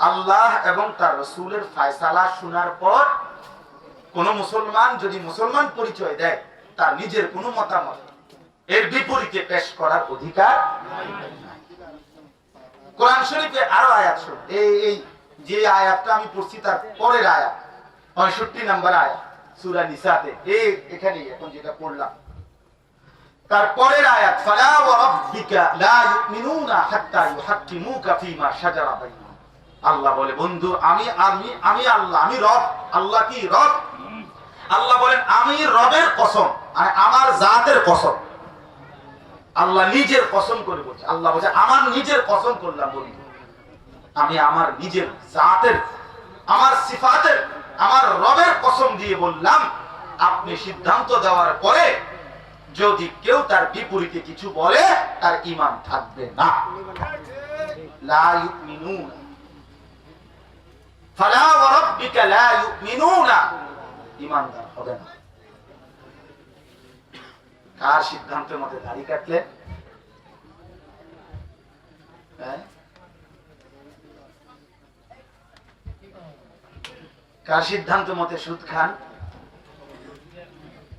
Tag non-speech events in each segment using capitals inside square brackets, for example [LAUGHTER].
আল্লাহ এবং তার রসুলের ফায়সালা শোনার পর কোন মুসলমান যদি মুসলমান পরিচয় দেয়, তার নিজের কোনো মতামত এর বিপরীতে পেশ করার অধিকার কোরআন শরীফে আরও আয়াত এই এই যে আয়াতটা আমি পড়ছি তার পরের আয়াত, পঁয়ষট্টি নাম্বার আয়াত, সূরা নিসাতে। এই এখানে এখন যেটা পড়লাম। তার পরের আয়াত, ফালা ওয়া রাব্বিকা লা ইউমিনুনা হাত্তা ইউহাক্কিমুকা ফীমা শাজারা বাইনাহুম আল্লাহ বলে, বন্ধু, আমি আমি আমি আল্লাহ, আমি রব। আল্লাহ কি রব? আল্লাহ বলেন, আমি রবের কসম মানে আমার জাতের কসম। আল্লাহ নিজের কসম করে বলছে। আল্লাহ বলছে, আমার নিজের কসম করলাম বন্ধু। আমি আমার নিজের জাতের, আমার সিফাতের, আমার রবের কসম দিয়ে বললাম, আপনি সিদ্ধান্ত দেওয়ার পরে যদি কেউ তার বিপরীতে কিছু বলে, তার ইমান থাকবে না। লা ইউমিনুন। ফালা ওয়া রাব্বিকা লা ইউমিনুনা। ইমানদার হবে না। কার সিদ্ধান্তের মধ্যে দাড়ি কাটলে? হ্যাঁ? কার সিদ্ধান্ত মতে সুদ খান?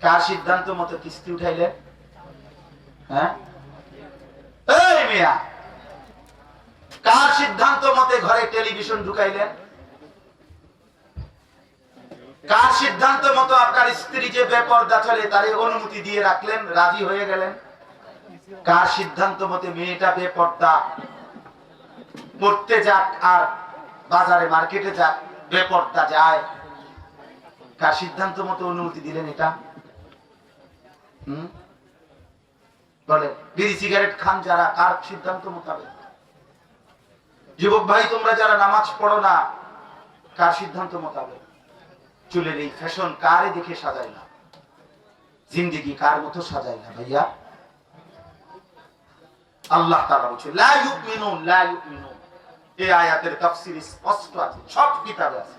কার সিদ্ধান্ত মতে কিস্তি উঠাইলেন হ্যাঁ? কার সিদ্ধান্ত মতে ঘরে টেলিভিশন ঢুকাইলেন কার সিদ্ধান্ত মতো আপনার স্ত্রী যে বেপর্দা চলে, তার অনুমতি দিয়ে রাখলেন, রাজি হয়ে গেলেন? কার সিদ্ধান্ত মতে মেয়েটা বেপর্দা? পড়তে যাক আর বাজারে মার্কেটে যাক, বেপর্দা যায়। কার সিদ্ধান্ত মতো অনুমতি দিলেন এটা? হুম? বলে, বিড়ি সিগারেট খান যারা, কার সিদ্ধান্ত মোতাবেক? যুবক ভাই, তোমরা যারা নামাজ পড়ো না, কার সিদ্ধান্ত মোতাবেক? চুলের এই ফ্যাশন কারে দেখে সাজাই না? জিন্দিগি কার মতো সাজাই না ভাইয়া? আল্লাহ তাআলা বলছে, লা ইউমিনুন লা ইউমিনুন। এই আয়াতের তাফসীর স্পষ্ট আছে, সব কিতাবে আছে।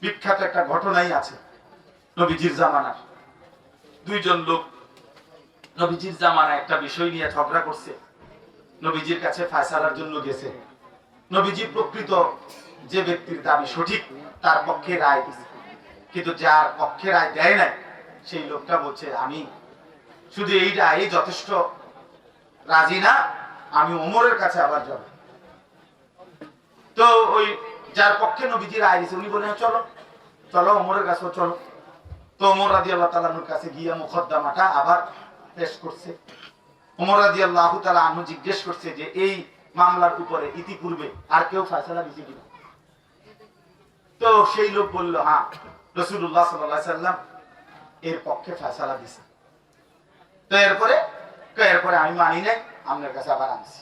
বিখ্যাত একটা ঘটনাই আছে নবীজির জামানার। দুইজন লোক নবীজির জামানায় একটা বিষয় নিয়ে ঝগড়া করছে। নবীজির কাছে ফায়সালার জন্য গেছে। নবীজি প্রকৃত যে ব্যক্তির দাবি সঠিক, তার পক্ষে রায় দিছে। কিন্তু যার পক্ষে রায় দেয় নাই, সেই লোকটা বলছে, আমি শুধু এই রায় যথেষ্ট রাজি না, আমি ওমরের কাছে আবার যাব। তো ওই যার পক্ষে নবীজি রায় দিছে উনি বললেন, চলো চলো ওমরের কাছে চলো। তো ওমর রাজি আল্লাহ তালানুর কাছে গিয়ে মুখদ্দমাটা আবার পেশ করছে। ওমর রাজি আল্লাহ তালা আনু জিজ্ঞেস করছে যে, এই মামলার উপরে ইতিপূর্বে আর কেউ ফয়সালা দিছে কিনা? তো সেই লোক বলল হ্যাঁ রসুল্লাহ সাল্লাম এর পক্ষে ফয়সালা দিছে। তো এরপরে এরপরে আমি মানি নাই, আপনার কাছে আবার আনছি।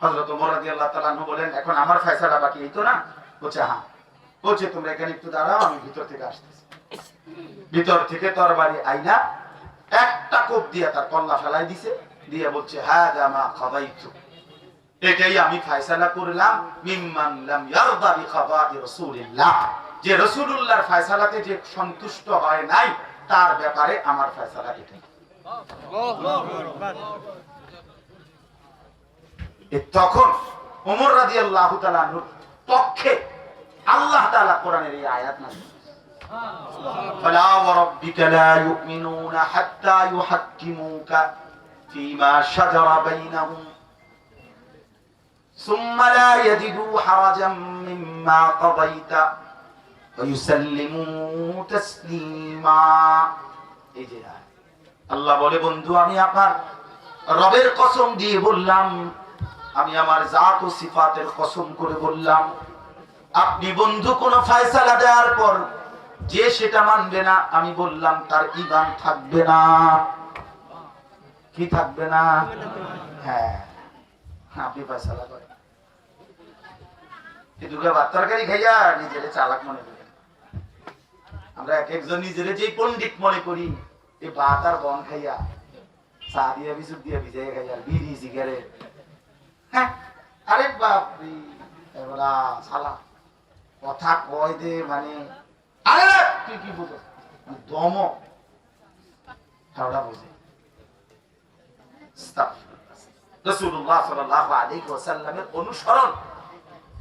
হজরত রাজি আল্লাহ তালানু বলেন, এখন আমার ফয়সালা বাকি এই তো না? বলছে হ্যাঁ। বলছে, তোমরা এখানে একটু দাঁড়াও, আমি ভিতর থেকে আসতেছি। ভিতর থেকে তোর তরবারি আইনা একটা কোপ দিয়ে তার কল্লা ফেলাই দিছে, দিয়ে বলছে হ্যাঁ জামা খাবাইতু এটাই আমি ফায়সালা করলাম মিম্মান লাম ইয়ারদা বিখাবাই রাসূলিল্লাহ যে রাসূলুল্লাহর ফায়সালাতে যে সন্তুষ্ট হয় নাই তার ব্যাপারে আমার ফায়সালা এটাই এ তখন ওমর রাদিয়াল্লাহু তাআলা আনহুর পক্ষে আল্লাহ তাআলা কোরআনের এই আয়াত নাযিল فلا وربك لا يؤمنون حتى يحكموك فيما شجر بينهم ثم لا يجدوا حرجا مما قضيت ويسلموا تسليما এই যে আয়াত। আল্লাহ বলে বন্ধু আমি আপনার রবের কসম দিয়ে বললাম আমি আমার জাত ও সিফাতের কসম করে বললাম আপনি বন্ধু কোন ফায়সালা দেওয়ার পর যে সেটা মানবে না আমি বললাম তার ইমান থাকবে না কি থাকবে না হ্যাঁ আপনি ফায়সালা করেন এই দুর্গা ভাত তরকারি খাইয়া নিজেরে চালাক মনে করি। আমরা এক একজন নিজেরে যে পণ্ডিত মনে করি এই ভাত আর বন খাইয়া, চা দিয়া বিচুর দিয়া ভিজাই খাইয়া বিড়ি, সিগারেট। হ্যাঁ আরে এবারা কথা কয় দে মানে আরে তুই কি বুঝো দম হাওড়া বোঝে রাসূলুল্লাহ সাল্লাল্লাহু আলাইহি ওয়াসাল্লামের অনুসরণ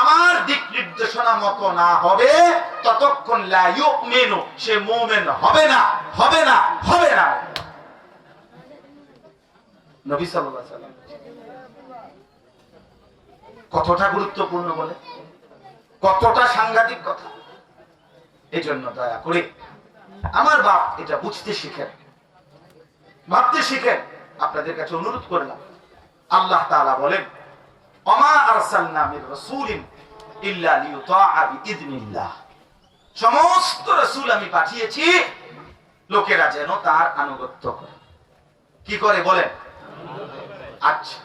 আমার দিক নির্দেশনা মতো না হবে, ততক্ষণ লা ইউমিনু, সে মুমিন হবে না হবে না হবে না। কতটা গুরুত্বপূর্ণ বলে? কতটা সাংঘাতিক কথা? এই জন্য দয়া করে আমার বাপ এটা বুঝতে শিখেন। ভাবতে শিখেন। আপনাদের কাছে অনুরোধ করলাম। আল্লাহ তাআলা বলেন সমস্ত রাসূল আমি পাঠিয়েছি, লোকেরা যেন তার আনুগত্য করে। কি করে বলেন? আচ্ছা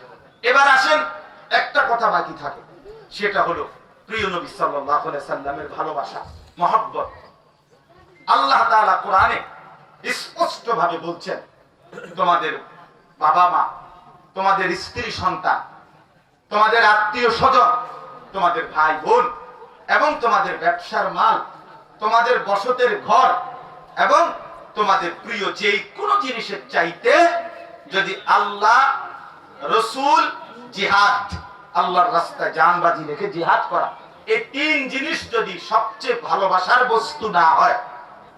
এবার আসেন, একটা কথা বাকি থাকে। সেটা হলো, প্রিয় নবী সাল্লাল্লাহু সাল্লামের ভালোবাসা, মহব্বত। আল্লাহ তাআলা কোরআনে স্পষ্ট ভাবে বলছেন, তোমাদের বাবা মা তোমাদের স্ত্রী সন্তান তোমাদের আত্মীয় স্বজন, তোমাদের ভাই বোন, এবং তোমাদের ব্যবসার মাল, তোমাদের বসতের ঘর, এবং তোমাদের প্রিয় যেই কোনো জিনিসের চাইতে যদি আল্লাহ, রসুল, জিহাদ, আল্লাহর রাস্তায় জানবাজি রেখে জিহাদ করা, এই তিন জিনিস যদি সবচেয়ে ভালোবাসার বস্তু না হয়,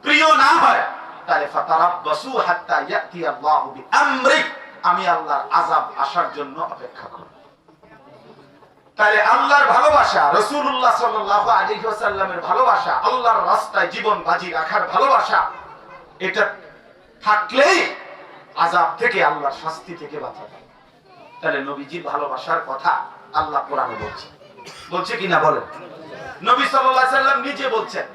প্রিয় না হয়, তাহলে ফাতারাব্বাসু হাত্তা ইয়াতি আল্লাহু বিআমরিক, আমি আল্লাহর আযাব আসার জন্য অপেক্ষা করব। তাহলে আল্লাহর ভালোবাসা, রাসূলুল্লাহ সাল্লাল্লাহু আলাইহি ওয়াসাল্লামের ভালোবাসা, আল্লাহর রাস্তায় জীবন বাজি রাখার ভালোবাসা, এটা থাকলেই আযাব থেকে আল্লাহর শাস্তি থেকে বাঁচা যায়। তাহলে নবীজির ভালোবাসার কথা আল্লাহ কোরআনে বলছে। বলছে কিনা বলেন? নবী সাল্লাম নিজে বলছেন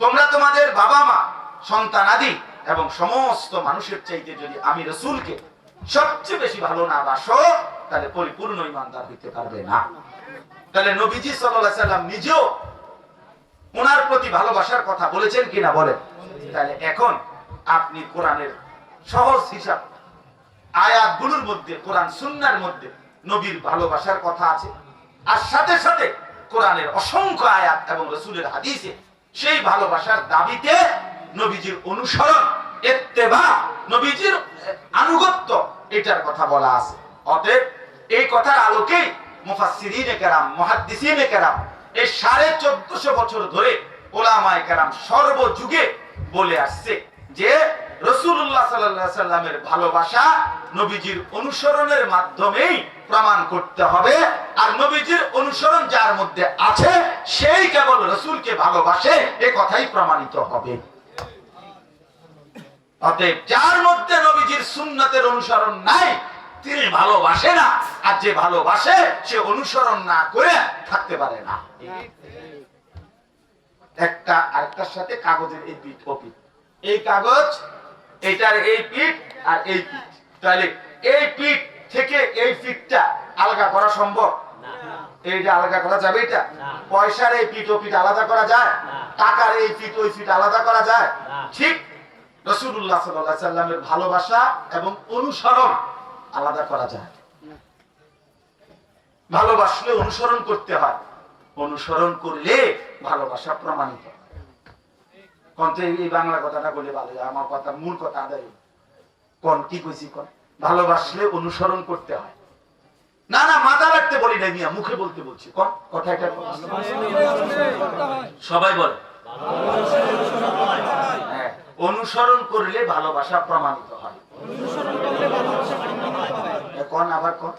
তোমরা তোমাদের বাবা মা সন্তান আদি এবং সমস্ত মানুষের চাইতে যদি আমি রসুলকে সবচেয়ে বেশি ভালো না বাসো, তাহলে পরিপূর্ণ ইমানদার হইতে পারবে না। তাহলে নবীজি আলাইহি সাল্লাম নিজেও ওনার প্রতি ভালোবাসার কথা বলেছেন কিনা বলেন? তাহলে এখন আপনি কোরআনের সহজ হিসাব, আয়াতগুলোর মধ্যে, কোরআন সুন্নার মধ্যে নবীর ভালোবাসার কথা আছে। আর সাথে সাথে কোরআনের অসংখ্য আয়াত এবং রসুলের হাদিসে সেই ভালোবাসার দাবিতে নবীজির অনুসরণ এত্তেবা নবীজির আনুগত্য, এটার কথা বলা আছে। অতএব এই কথার মুফাসসিরিনে কেরাম কেরাম, এই সাড়ে চোদ্দশো বছর ধরে ওলামায়ে কেরাম সর্বযুগে বলে আসছে যে রসুল্লাহ সাল্লাহ সাল্লামের ভালোবাসা নবীজির অনুসরণের মাধ্যমেই প্রমাণ করতে হবে। আর নবীজির অনুসরণ যার মধ্যে আছে, সেই কেবল রসুলকে ভালোবাসে, এ কথাই প্রমাণিত হবে। অতএব যার মধ্যে নবীজির সুন্নতের অনুসরণ নাই তিনি ভালোবাসে না। আর যে ভালোবাসে সে অনুসরণ না করে থাকতে পারে না। একটা আরেকটার সাথে কাগজের এই পিঠ ও পিঠ এই কাগজ এটার এই পিঠ আর এই পিঠ তাহলে এই পিঠ থেকে এই পিঠটা আলগা করা সম্ভব? এইটা আলাদা করা যাবে এটা? পয়সার এই পিঠ ও পিঠ আলাদা করা যায়? টাকার এই পিঠ ওই পিঠ আলাদা করা যায়? ঠিক রসুল্লাহ সাল্লাহ সাল্লামের ভালোবাসা এবং অনুসরণ আলাদা করা যায়। ভালোবাসলে অনুসরণ করতে হয়। অনুসরণ করলে ভালোবাসা প্রমাণিত। কন্ত এই বাংলা কথাটা বলে ভালো আমার কথা মূল কথা আদায়। কোন কি কইছি কোন? ভালোবাসলে অনুসরণ করতে হয়। না না মাথা রাখতে বলি না মিয়া মুখে বলতে বলছি। কোন কথা এটা সবাই বলে। অনুসরণ করলে ভালোবাসা প্রমাণিত হয়। কোন আবার কোন?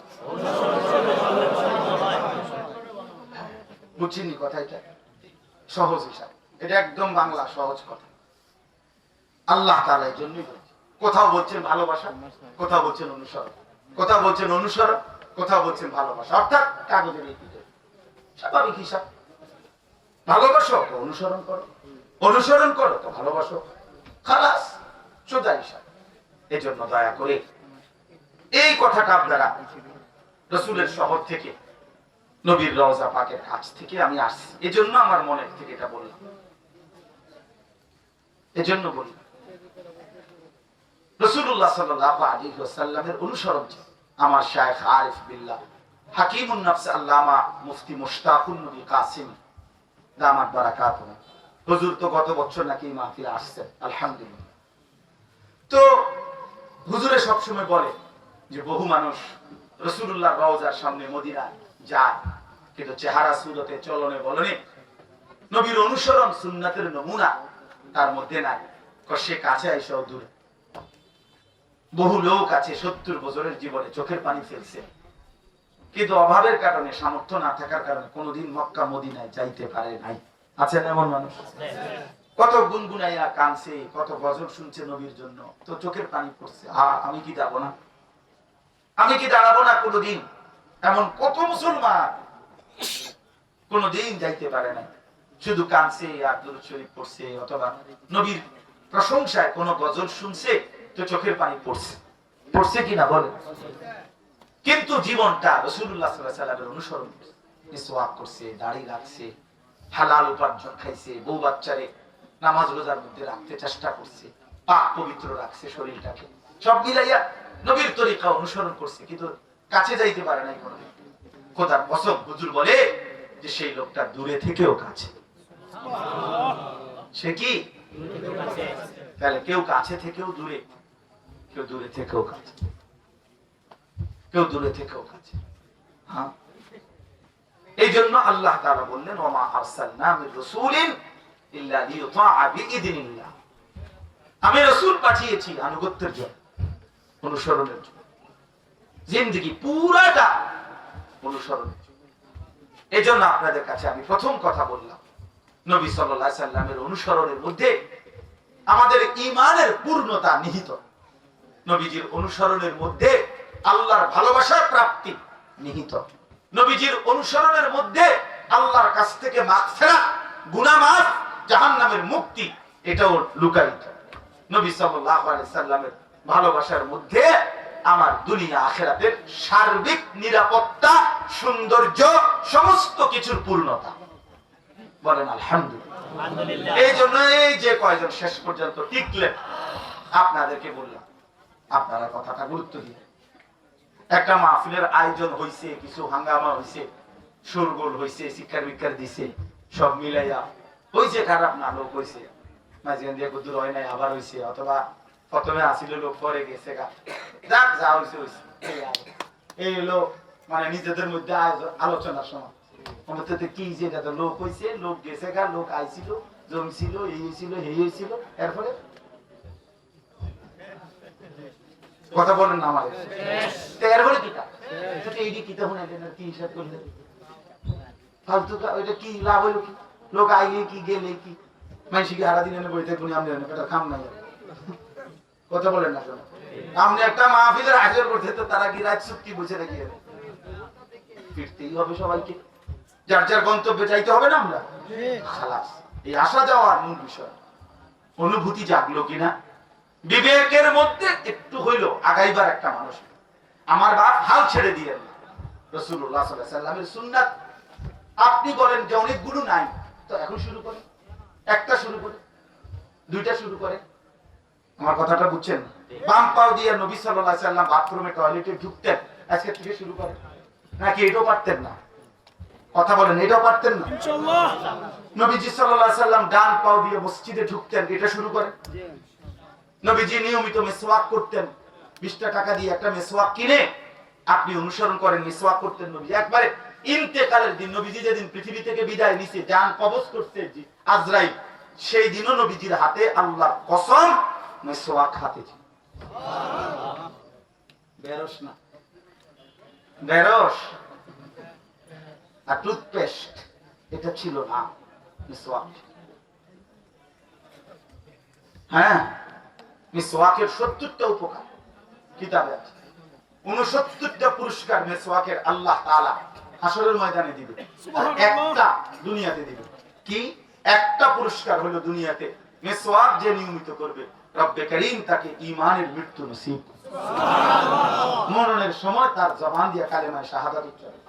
বুঝিনি কথা এটা। সহজ হিসাব। এটা একদম বাংলা সহজ কথা। আল্লাহ তাআলা এই জন্যই কোথাও বলছেন ভালোবাসা কোথাও বলছেন অনুসরণ। কোথাও বলছেন অনুসরণ কোথাও বলছেন ভালোবাসা। অর্থাৎ কাগজের স্বাভাবিক হিসাব। ভালোবাসো তো অনুসরণ করো। অনুসরণ করো তো ভালোবাসো। খালাস, সোজা হিসাব এজন্য দয়া করে এই কথাটা আপনারা রসুলের শহর থেকে, নবীর রওজা পাকের কাছ থেকে আমি আসছি। এজন্য আমার মনের থেকে এটা বললাম। এজন্য বললাম। রসুল্লাহ সাল্লাহ আলী সাল্লামের অনুসরণ আমার শায়েখ আরিফ বিল্লাহ আল্লামা মুফতি মুশতাকুন নবী কাসিম, দামাত বারাকাত হুজুর তো গত বছর নাকি মাহফিলে আসছেন আলহামদুলিল্লাহ। তো হুজুরে সবসময় বলে যে বহু মানুষ রসুল্লাহ রওজার সামনে মদিনায় যায়, কিন্তু চেহারা সুরতে, চলনে, বলনে নবীর অনুসরণ সুন্নাতের নমুনা তার মধ্যে নাই। সে কাছে এসেও দূরে বহু লোক আছে সত্তর বছরের জীবনে চোখের পানি ফেলছে, কিন্তু অভাবের কারণে, সামর্থ্য না থাকার কারণে কোনোদিন মক্কা মদিনায় যাইতে পারে নাই। আছেন এমন মানুষ? কত গুনগুনাইয়া কানছে, কত গজল শুনছে নবীর জন্য। তো চোখের পানি পড়ছে। হা আমি কি যাব না? আমি কি দাঁড়াবো না কোনোদিন? এমন কত মুসলমান কোনোদিন যাইতে পারে না শুধু কানছে, আর দুরূদ শরীফ পড়ছে, অথবা নবীর প্রশংসায় কোন গজল শুনছে, তো চোখের পানি পড়ছে। পড়ছে কিনা বলে কিন্তু জীবনটা রসুল্লাহ সাল্লাহ সাল্লামের অনুসরণ করছে, দাড়ি রাখছে হালাল উপার্জন খাইছে, বউ বাচ্চারে নামাজ রোজার মধ্যে রাখতে চেষ্টা করছে, পাক পবিত্র রাখছে শরীরটাকে। সব মিলাইয়া নবীর তরিকা অনুসরণ করছে, কিন্তু কাছে যাইতে পারে নাই কোনোদিন খোদার কসম, হুজুর বলে যে সেই লোকটা দূরে থেকেও কাছে। সে কি? তাহলে কেউ কাছে থেকেও দূরে, কেউ দূরে থেকেও কাছে। কেউ দূরে থেকেও কাছে। হ্যাঁ? এই জন্য আল্লাহ তাআলা বললেন আমি রাসূল পাঠিয়েছি আনুগত্যের জন্য, অনুসরণের জন্য। জিন্দেগি পুরাটা অনুসরণের জন্য। এই জন্য আপনাদের কাছে আমি প্রথম কথা বললাম, নবী সাল্লাল্লাহু সাল্লামের অনুসরণের মধ্যে আমাদের ঈমানের পূর্ণতা নিহিত। নবীজির অনুসরণের মধ্যে আল্লাহর ভালোবাসার প্রাপ্তি নিহিত। নবীজির অনুসরণের মধ্যে আল্লাহর কাছ থেকে মাগফিরাত গুনাহ মাফ, জাহান্নামের মুক্তি, এটাও লুকায়িত। নবী সাল্লামের ভালোবাসার মধ্যে আমার দুনিয়া আখেরাতের সার্বিক নিরাপত্তা, সৌন্দর্য, সমস্ত কিছুর পূর্ণতা। বলেন, আলহামদুলিল্লাহ। এই জন্য এই যে কয়জন শেষ পর্যন্ত টিকলেন, আপনাদেরকে বললাম, আপনারা কথাটা গুরুত্ব দিয়ে একটা মাহফিলের আয়োজন হইছে, কিছু হাঙ্গামা হইছে সুরগোল হইছে, শিক্ষার বিক্ষার দিছে, সব মিলাইয়া। হইছে খারাপ না, লোক হইছে। মাঝখান দিয়ে কুদুর হয় নাই, আবার হইছে, অথবা প্রথমে আসিল লোক পরে গেছে গা। যাক, যা হইছে হইছে। এই। হলো মানে নিজেদের মধ্যে আলোচনার সময় কি যে লোক হইছে, লোক গেছে গা, লোক আইছিল, জমছিল, এই হয়েছিল এই হয়েছিল এরপরে কথা বলেন না আমাদের। শুনে দেন কি হিসাব করলে ফালতু ওইটা কি লাভ কি? লোক আইলে কি, গেলে কি? হারা দিন এনে কোন আমি খাম কথা বলেন না আপনি একটা মাহফিলের আয়োজন করতে তো তারা কি রাত চুক্তি বুঝে যাবে ফিরতেই হবে সবাইকে। যার যার গন্তব্যে যাইতে হবে না আমরা? খালাস। এই আসা যাওয়ার মূল বিষয়। অনুভূতি জাগলো কিনা? বিবেকের মধ্যে একটু হইল আগাইবার একটা মানুষ। আমার বাপ হাল ছেড়ে দিয়ে রসুল্লাহ সাল্লামের সুন্নাত আপনি বলেন যে অনেকগুলো নাই। তো এখন শুরু করে। একটা শুরু করে। দুইটা শুরু করে। আমার কথাটা বুঝছেন? বাম পাও দিয়ে নবী সাল্লাহ সাল্লাম বাথরুমে টয়লেটে ঢুকতেন। আজকে থেকে শুরু করে নাকি এটাও পারতেন না? কথা বলেন এটাও পারতেন না? নবীজি সাল্লাল্লাহু সাল্লাম ডান পাও দিয়ে মসজিদে ঢুকতেন। এটা শুরু করে নবীজি নিয়মিত মেসওয়াক করতেন। বিশটা টাকা দিয়ে একটা মেসওয়াক কিনে আপনি অনুসরণ করেন, মেসওয়াক করতেন নবী। একবারে ইন্তেকালের দিন, নবীজি যেদিন পৃথিবী থেকে বিদায় নিছে যান কবজ করতে জি- আজরাইল, সেই দিনও নবীজির হাতে আল্লাহর কসম মেসওয়াক হাতে ছিল। বেরস না। বেরস। আর টুথপেস্ট, এটা ছিল না, মিসওয়াক। হ্যাঁ? মিসওয়াকের সত্তরটা উপকার কিতাবে আছে উনসত্তরটা পুরস্কার মিসওয়াকের আল্লাহ তাআলা হাসরের ময়দানে দিবে। একটা দুনিয়াতে দিবে। কি? একটা পুরস্কার হলো দুনিয়াতে। মিসওয়াক যে নিয়মিত করবে রব্বে করিম তাকে ঈমানের মৃত্যু নসিব। মরণের সময় তার জবান দিয়ে কালেমায় শাহাদাত উচ্চারণ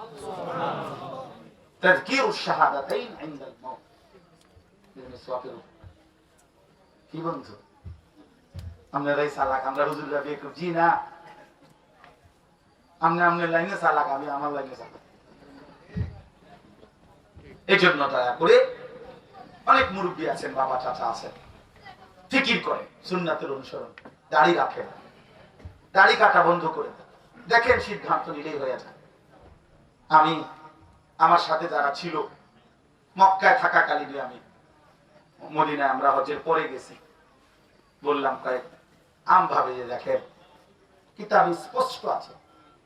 তাযকিরু শাহাদাতাইন ইনদাল মাউত। কি বন্ধু? আপনারাই সালাক আমরা। জি না। আপনি আপনার লাইনে সালাক, আমি আমার লাইনে সালাক। এই জন্য করে অনেক মুরব্বী আছেন, বাবা চাচা আছেন। ফিকির করে সুন্নাতের অনুসরণ। দাড়ি রাখে দাড়ি কাটা বন্ধ করে দেখেন সিদ্ধান্ত নিলেই হয়ে যায়। আমি, আমার সাথে যারা ছিল, মক্কায় থাকাকালীন আমি, মদিনায় আমরা হজের পরে গেছি। বললাম, কয়েক আম ভাবে যে দেখেন, কিতাব স্পষ্ট আছে।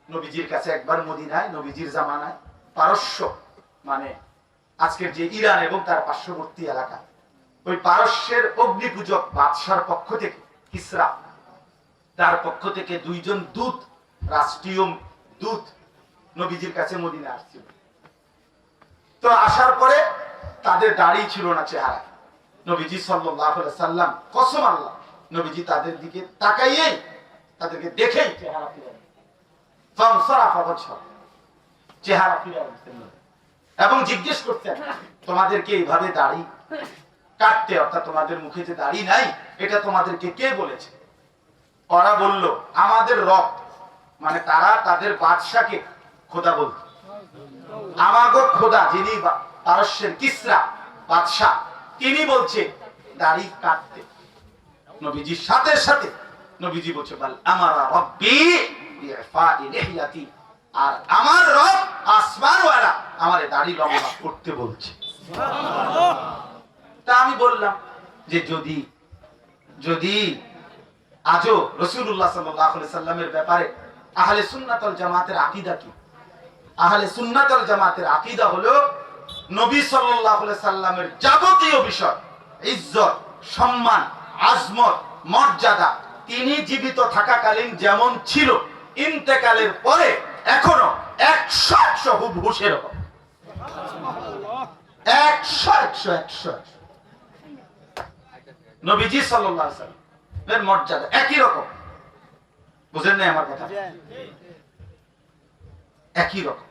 নবীজির কাছে একবার মদিনায়, নবীজির জামানায়, পারস্য মানে আজকের যে ইরান এবং তার পার্শ্ববর্তী এলাকা, ওই পারস্যের অগ্নিপূজক বাদশার পক্ষ থেকে, কিসরা, তার পক্ষ থেকে দুইজন দূত, রাষ্ট্রীয় দূত নবীজির কাছে মদিনা আসছিল। তো আসার পরে তাদের দাড়ি ছিল না চেহারা নবীজি আলাইহি সাল্লাম কসম আল্লাহ নবীজি তাদের দিকে তাকাইয়েই তাদেরকে দেখেই চেহারা চেহারা ফিরে এবং জিজ্ঞেস করতেন তোমাদেরকে এইভাবে দাড়ি কাটতে, অর্থাৎ তোমাদের মুখে যে দাড়ি নাই, এটা তোমাদেরকে কে বলেছে? ওরা বলল, আমাদের রব মানে তারা তাদের বাদশাকে খোদা বলত আমাগো খোদা, যিনি পারস্যের কিসরা বাদশাহ, তিনি বলছে দাড়ি কাটতে। নবীজির সাথে সাথে নবীজি বলছে, বল আমার রব্বি লিহইয়াতি আর আমার রব আসমানওয়ালা আমারে দাড়ি লম্বা করতে বলছে। তা আমি বললাম যে যদি যদি আজও রসুল্লাহ সাল্লামের ব্যাপারে আহলে সুন্নাতল জামাতের আকিদা কি? আহলে সুন্নাতল জামাতের আকিদা হলো নবী আলাইহি সাল্লামের যাবতীয় বিষয়, ইজ্জত, সম্মান আজমত, মর্যাদা, তিনি জীবিত থাকাকালীন যেমন ছিল, ইন্তেকালের পরে এখনও একশো একশো হুবহু সেরকম একশো একশো একশো। নবীজি মর্যাদা একই রকম। বুঝেন না আমার কথা? একই রকম।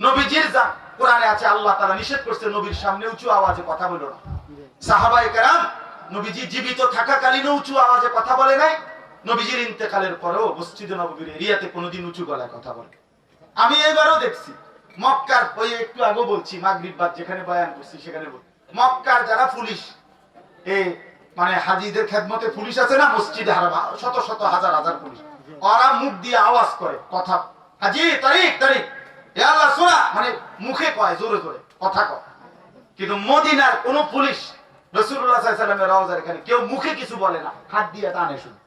নবীজির যা কোরআনে আছে, আল্লাহ তাআলা নিষেধ করছে, নবীর সামনে উঁচু আওয়াজে কথা বলো না। সাহাবায়ে কেরাম নবীজি জীবিত থাকাকালীন উঁচু আওয়াজে কথা বলে নাই। নবীজির ইন্তেকালের পরেও মসজিদে নববীর এরিয়াতে কোনোদিন উঁচু গলায় কথা বলে। আমি এবারও দেখছি, মক্কার ওই একটু আগে বলছি, মাগরিব বাদ যেখানে বয়ান করছি সেখানে মক্কার যারা পুলিশ, এ মানে হাজিদের খেদমতে পুলিশ আছে না, মসজিদে শত শত হাজার হাজার পুলিশ। ওরা মুখ দিয়ে আওয়াজ করে, কথা, হাজি, তারিখ তারিখ। এ আল্লাহ, শোনা মানে মুখে কয়, জোরে জোরে, কথা কয়। কিন্তু মদিনার কোন পুলিশ রসুল্লাহ সাল্লামের রওজার এখানে। কেউ মুখে কিছু বলে না। হাত দিয়ে টানে শুধু।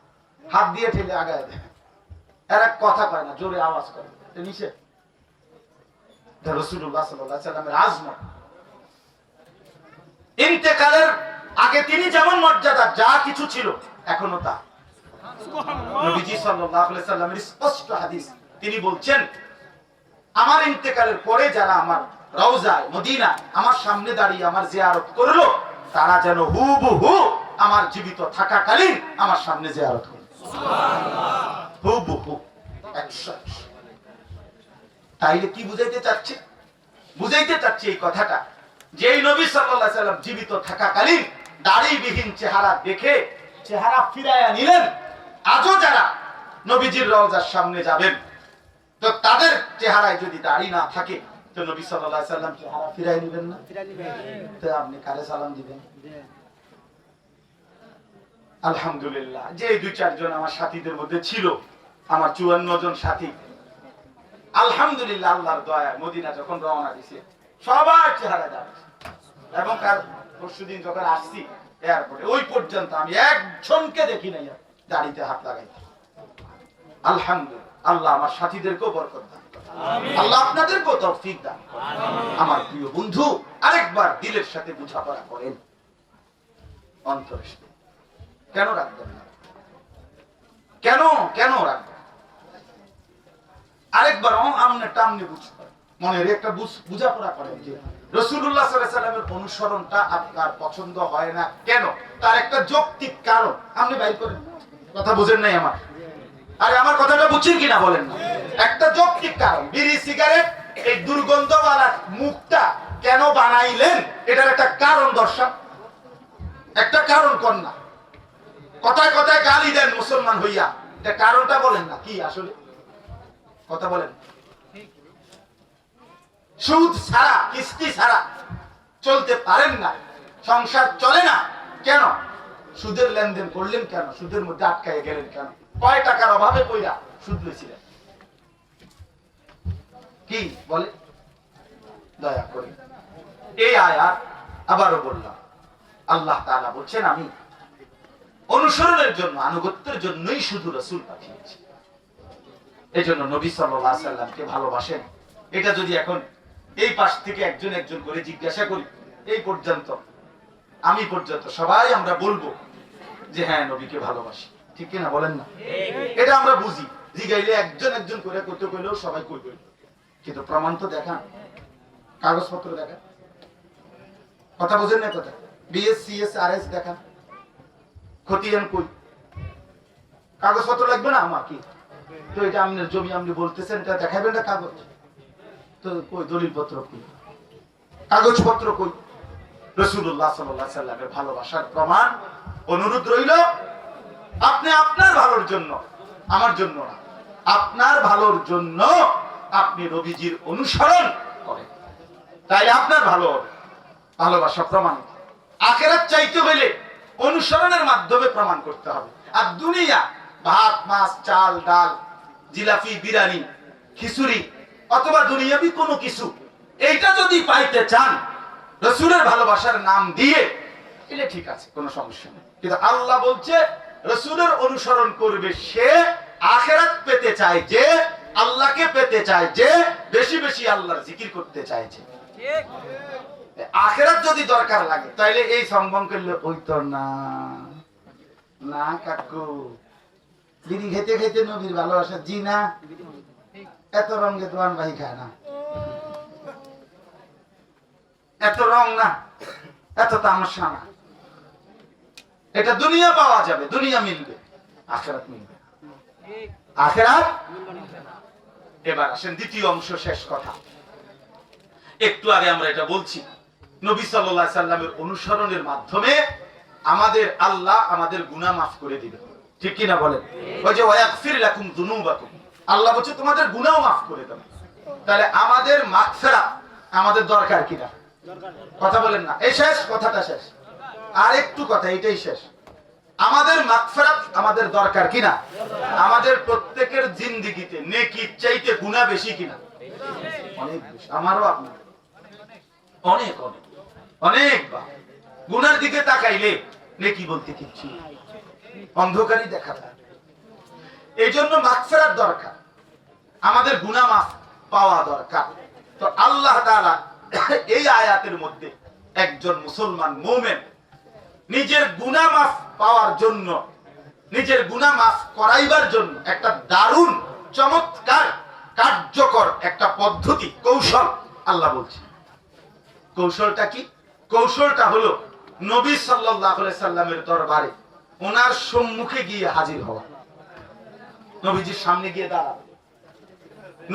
হাত দিয়ে ঠেলে আগায় দেয়। এরা কথা কয় না জোরে আওয়াজ করে। নিষেধ। রসুল্লাহ সাল্লাহ সাল্লামের আজমত ইন্তেকালের আগে তিনি যেমন মর্যাদা যা কিছু ছিল এখনও তা। নবীজি সাল্লাল্লাহু আলাইহি সাল্লামের স্পষ্ট হাদিস। তিনি বলছেন আমার ইন্তেকালের পরে যারা আমার রওজায় মদিনা আমার সামনে দাঁড়িয়ে আমার জিয়ারত করল তারা যেন হুবহু আমার জীবিত থাকাকালীন আমার সামনে জিয়ারত করল হুবহু। একশো। তাইলে কি বুঝাইতে চাচ্ছে? বুঝাইতে চাচ্ছি এই কথাটা। যে নবী আলাইহি সাল্লাম জীবিত থাকাকালীন দাড়িবিহীন চেহারা দেখে চেহারা ফিরাইয়া নিলেন, আজও যারা নবীজির রওজার সামনে যাবেন, তো তাদের চেহারায় যদি দাড়ি না থাকে তো নবী সাল্লাল্লাহু আলাইহি সাল্লাম চেহারা ফিরাই নেবেন না? তো আপনি কারে সালাম দিবেন? আলহামদুলিল্লাহ। যে দুই চারজন আমার সাথীদের মধ্যে ছিল আমার চুয়ান্ন জন সাথী। আলহামদুলিল্লাহ আল্লাহর দয়া মদিনা যখন রওনা দিছে সবার চেহারা দাঁড়িয়েছে এবং কাল পরশুদিন যখন আসছি এয়ারপোর্টে ওই পর্যন্ত আমি একজনকে দেখি নাই দাড়িতে হাত লাগাই আলহামদুলিল্লাহ আল্লাহ আমার সাথীদেরকেও বরকত দান। করুন। আল্লাহ আপনাদেরকেও তৌফিক দান। আমার প্রিয় বন্ধু আরেকবার দিলের সাথে বোঝাপড়া করেন। অন্তরের সাথে। কেন রাখবেন না? কেন কেন রাখবেন আরেকবার আমনে টামনে বুঝতে মনের একটা বুঝাপড়া করেন যে রসুল্লাহ সাল্লামের অনুসরণটা আপনার পছন্দ হয় না। কেন? তার একটা যৌক্তিক কারণ। আপনি বাইর করেন। কথা বুঝেন নাই আমার? আরে আমার কথাটা বুঝছেন কিনা বলেন না। একটা যৌক্তিক কারণ, বিড়ি, সিগারেট, এই দুর্গন্ধওয়ালা মুখটা কেন বানাইলেন? এটার একটা কারণ দর্শক। একটা কারণ কর না কথায় কথায় গালি দেন মুসলমান হইয়া। এটা কারণটা বলেন না, কি আসলে? কথা বলেন। সুদ ছাড়া, কিস্তি ছাড়া চলতে পারেন না। সংসার চলে না। কেন? সুদের লেনদেন করলেন কেন? সুদের মধ্যে আটকায় গেলেন কেন? কয় টাকার অভাবে পইরা সুদ লইছিলেন? কি বলে? দয়া করে। এই আয়াত আবারও বললাম আল্লাহ তাআলা বলছেন আমি অনুসরণের জন্য আনুগত্যের জন্যই শুধু রসুল পাঠিয়েছি। এই জন্য নবী সাল্লামকে ভালোবাসেন। এটা যদি এখন এই পাশ থেকে একজন একজন করে জিজ্ঞাসা করি এই পর্যন্ত আমি পর্যন্ত সবাই আমরা বলব যে হ্যাঁ নবীকে ভালোবাসি। ঠিক কিনা বলেন না? এটা আমরা বুঝি। জিগাইলে একজন একজন করে করতে কইলেও সবাই কইবে। কিন্তু প্রমাণ তো দেখান কাগজপত্র দেখান কথা বোঝেন না কথা? বিএস সিএস আর এস দেখান খতিয়ান কই? কাগজপত্র লাগবে না আমার কি? তো এটা আপনার জমি আপনি বলতেছেন, এটা দেখাবেন না কাগজ? তো কই, দলিলপত্র কই? কাগজপত্র কই? রসুল্লাহ সাল্লাহ সাল্লামের ভালোবাসার প্রমাণ অনুরোধ রইল, আপনি আপনার ভালোর জন্য, আমার জন্য না, আপনার ভালোর জন্য আপনি রবিজির অনুসরণ করেন। তাইলে আপনার ভালো, ভালোবাসা প্রমাণ। আখেরাত চাইতে হইলে অনুসরণের মাধ্যমে প্রমাণ করতে হবে। আর দুনিয়া, ভাত, মাছ, চাল, ডাল, জিলাপি, বিরিয়ানি, খিচুড়ি, অথবা দুনিয়াবি কোনো কিছু, এইটা যদি পাইতে চান, রসুলের ভালোবাসার নাম দিয়ে, এটা ঠিক আছে, কোনো সমস্যা নেই। কিন্তু আল্লাহ বলছে, রসুলের অনুসরণ করবে সে, আখেরাত পেতে চায় যে আল্লাহকে পেতে চায় যে বেশি বেশি আল্লাহর জিকির করতে চাইছে। আখেরাত যদি দরকার লাগে তাইলে এই সম্ভব করলে হইতো না। না কাকু। বিড়ি খেতে খেতে নবীর ভালোবাসা জি না? এত রঙে দোয়ান ভাই খায় না। এত রং না এত তামাশা না। এটা দুনিয়া পাওয়া যাবে দুনিয়া মিলবে আখেরাত মিলবে। আখেরাত এবার আসেন দ্বিতীয় অংশ শেষ কথা। একটু আগে আমরা এটা বলছি নবী সাল্লাল্লাহু আলাইহি সাল্লামের অনুসরণের মাধ্যমে আমাদের আল্লাহ আমাদের গুনাহ মাফ করে দিবে ঠিক কি না বলেন ওই যে ওয়াগফির লাকুম যুনুবাকুম আল্লাহ বলছে তোমাদের গুনাহ মাফ করে দেবে। তাহলে আমাদের মাগফিরাত আমাদের দরকার কিনা? কথা বলেন না। এই শেষ কথাটা শেষ। আর একটু কথা এটাই শেষ। আমাদের মাগফিরাত আমাদের দরকার কিনা? আমাদের প্রত্যেকের জিন্দেগিতে নেকি গুনাহ বেশি কিনা? অনেক আমারও আপনার। অনেক অনেক। অনেকবার গুনার দিকে তাকাইলে নেকি বলতে কিচ্ছু অন্ধকারই দেখা যায়। এই জন্য মাগফিরাত দরকার। আমাদের গুনাহ মাফ পাওয়া দরকার। তো আল্লাহ তাআলা [COUGHS] এই আয়াতের মধ্যে একজন মুসলমান মুমিন নিজের গুনাহ মাফ পাওয়ার জন্য, নিজের গুনাহ মাফ করাইবার জন্য একটা দারুণ চমৎকার কার্যকর একটা পদ্ধতি, কৌশল, আল্লাহ বলছে। কৌশলটা কি? কৌশলটা হলো নবী সাল্লাল্লাহু সাল্লামের দরবারে ওনার সম্মুখে গিয়ে হাজির হওয়া। নবীজির সামনে গিয়ে দাঁড়াবে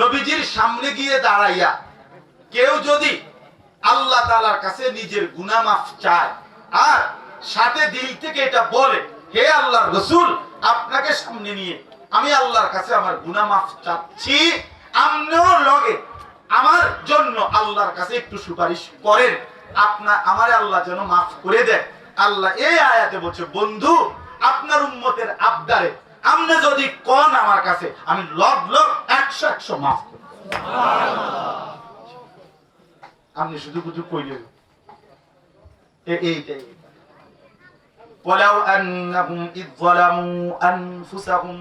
নবীজির সামনে গিয়ে দাঁড়াইয়া কেউ যদি আল্লাহ তালার কাছে নিজের গুনাহ মাফ চায়, আর সাথে দিল থেকে এটা বলে, হে আল্লাহর রসুল, আপনাকে সামনে নিয়ে আমি আল্লাহর কাছে আমার গুনাহ মাফ চাচ্ছি। আপনিও লগে আমার জন্য আল্লাহর কাছে একটু সুপারিশ করেন আপনার আমারে আল্লাহ যেন মাফ করে দেয় আল্লাহ এই আয়াতে বলছে বন্ধু আপনার উম্মতের আবদারে আপনি যদি কন আমার কাছে আমি লগ লগ একশো একশো মাফ করব আপনি শুধু কিছু কইলেন এ- এইটাই ولو أنهم إذ ظلموا أنفسهم